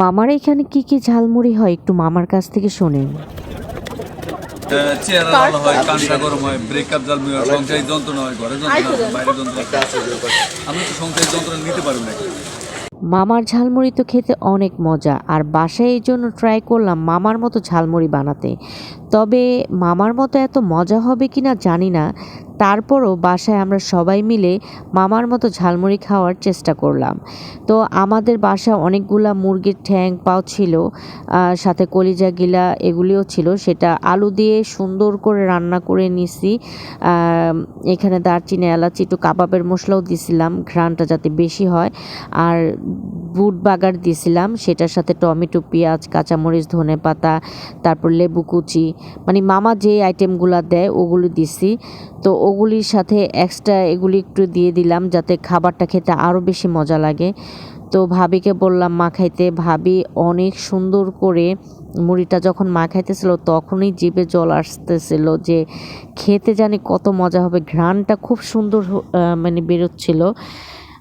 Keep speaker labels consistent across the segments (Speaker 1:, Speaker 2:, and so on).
Speaker 1: মামার এখানে কি কি ঝালমুড়ি হয় একটু মামার কাছ থেকে শোনেন
Speaker 2: চেয়ারা ভালো হয় কানটা গরম হয় ব্রেকআপ জাল হয় সংসারী যন্ত্রণা হয় ঘরে যন্ত্রণা বাইরে যন্ত্রণা। আমি তো সংসারী যন্ত্রণা নিতে পারব না
Speaker 1: মামার ঝালমুড়ি তো খেতে অনেক মজা আর বাসায় এই জন্য ট্রাই করলাম মামার মতো ঝালমুড়ি বানাতে। তবে মামার মতো এত মজা হবে কি না জানি না তারপরও বাসায় আমরা সবাই মিলে মামার মতো ঝালমুড়ি খাওয়ার চেষ্টা করলাম। তো আমাদের বাসায় অনেকগুলা মুরগির ঠ্যাং পাও ছিল সাথে কলিজা গিলা এগুলিও ছিল। সেটা আলু দিয়ে সুন্দর করে রান্না করে নিছি। এখানে দারচিনি, এলাচি, একটু কাবাবের মশলাও দিছিলাম, ঘ্রাণটা যাতে বেশি হয়। আর বুট বাগার দিছিলাম, সেটার সাথে টমেটো, পেঁয়াজ, কাঁচামরিচ, ধনে পাতা, তারপর লেবু কুচি। মানে মামা যে আইটেমগুলো দেয়, ওগুলো দিছি। তো ওগুলির সাথে এক্সট্রা এগুলি একটু দিয়ে দিলাম যাতে খাবারটা খেতে আরও বেশি মজা লাগে। তো ভাবিকে বললাম, মা খাইতে। ভাবি অনেক সুন্দর করে মুড়িটা যখন মা খাইতেছিল তখনই জিভে জল আসতেছিল যে খেতে জানি কত মজা হবে। ঘ্রাণটা খুব সুন্দর মানে বেরোচ্ছিল।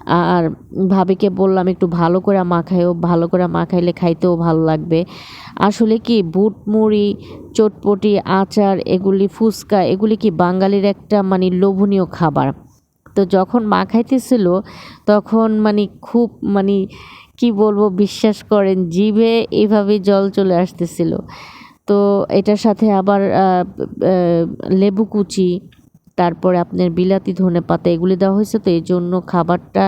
Speaker 1: আর ভাবিকে বললাম, একটু ভালো করে মাখাইও ভালো করে মাখাইলে খাইতেও ভালো লাগবে। আসলে কি বুট মুড়ি, চটপটি, আচার, এগুলি ফুচকা, এগুলি কি বাঙালির একটা মানে লোভনীয় খাবার। তো যখন মাখাইতেছিল, তখন মানে খুব মানে কি বলব, বিশ্বাস করেন, জিভে এভাবে জল চলে আসতেছিল। তো এটার সাথে আবার লেবু কুচি তারপরে আপনার বিলাতি, ধনে পাতা এগুলি দেওয়া হয়েছে তো এই জন্য খাবারটা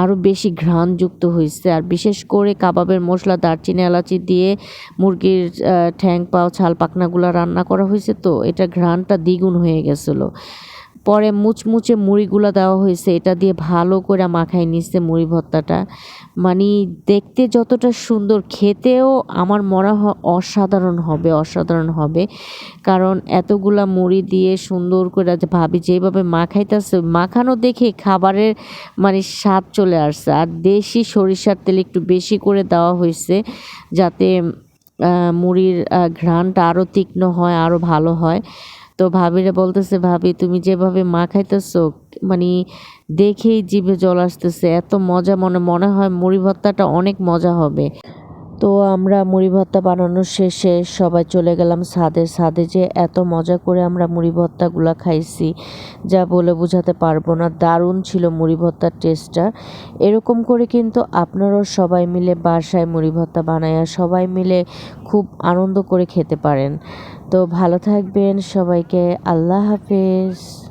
Speaker 1: আরও বেশি ঘ্রাণযুক্ত হয়েছে। আর বিশেষ করে কাবাবের মশলা, দারচিনি, এলাচি দিয়ে মুরগির ঠ্যাং, পাও, ছাল, পাখনাগুলো রান্না করা হয়েছে তো, এটা ঘ্রাণটা দ্বিগুণ হয়ে গেছিল। পরে মুচমুচে মুড়িগুলো দেওয়া হয়েছে, এটা দিয়ে ভালো করে মাখাই নিচ্ছে মুড়ি ভর্তাটা। মানে দেখতে যতটা সুন্দর, খেতেও আমার মনে হয় অসাধারণ হবে অসাধারণ হবে। কারণ এতগুলা মুড়ি দিয়ে সুন্দর করে ভাবি যেভাবে মাখাইতেছে, মাখানো দেখে খাবারের মানে স্বাদ চলে আসছে। আর দেশি সরিষার তেল একটু বেশি করে দেওয়া হয়েছে, যাতে মুড়ির ঘ্রাণটা আরও তীক্ষ্ণ হয়, আরও ভালো হয়। তো ভাবিরা বলতেছে, ভাবি, তুমি যেভাবে মা খাইতেছো মানে দেখেই জিভে জল আসতেছে, এত মজা, মনে মনে হয় মুড়ি ভর্তাটা অনেক মজা হবে। তো আমরা মুড়ি ভর্তা বানানোর শেষে সবাই চলে গেলাম ছাদে ছাদে যে এত মজা করে আমরা মুড়ি ভর্তাগুলো খাইছি, যা বলে বোঝাতে পারব না। দারুণ ছিল মুড়ি ভর্তার টেস্টটা। এরকম করে কিন্তু আপনারাও সবাই মিলে বাসায় মুড়ি ভর্তা বানায়া সবাই মিলে খুব আনন্দ করে খেতে পারেন। তো ভালো থাকবেন সবাইকে। আল্লাহ হাফেজ।